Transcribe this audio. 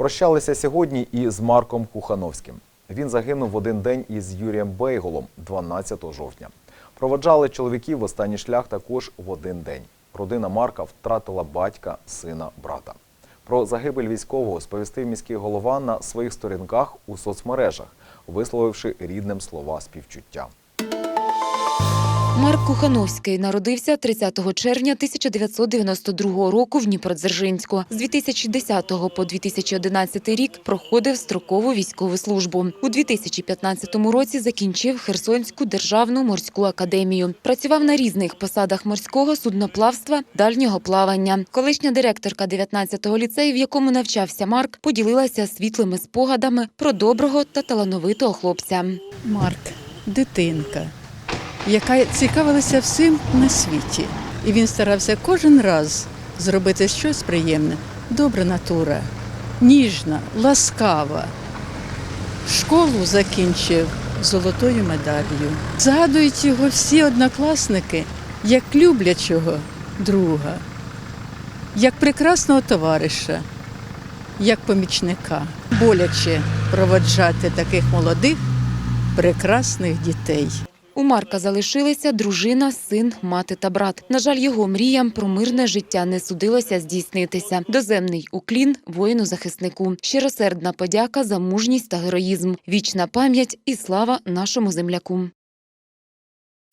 Прощалися сьогодні і з Марком Кухановським. Він загинув в один день із Юрієм Бейголом 12 жовтня. Проводжали чоловіків в останній шлях також в один день. Родина Марка втратила батька, сина, брата. Про загибель військового сповістив міський голова на своїх сторінках у соцмережах, висловивши рідним слова співчуття. Марк Кухановський народився 30 червня 1992 року в Дніпродзержинську. З 2010 по 2011 рік проходив строкову військову службу. У 2015 році закінчив Херсонську державну морську академію. Працював на різних посадах морського судноплавства, дальнього плавання. Колишня директорка 19-го ліцею, в якому навчався Марк, поділилася світлими спогадами про доброго та талановитого хлопця. Марк, дитинка, яка цікавилася всім на світі. І він старався кожен раз зробити щось приємне. Добра натура, ніжна, ласкава. Школу закінчив золотою медаллю. Згадують його всі однокласники як люблячого друга, як прекрасного товариша, як помічника. Боляче проводжати таких молодих прекрасних дітей. У Марка залишилися дружина, син, мати та брат. На жаль, його мріям про мирне життя не судилося здійснитися. Доземний уклін воїну-захиснику. Щиросердна подяка за мужність та героїзм. Вічна пам'ять і слава нашому земляку.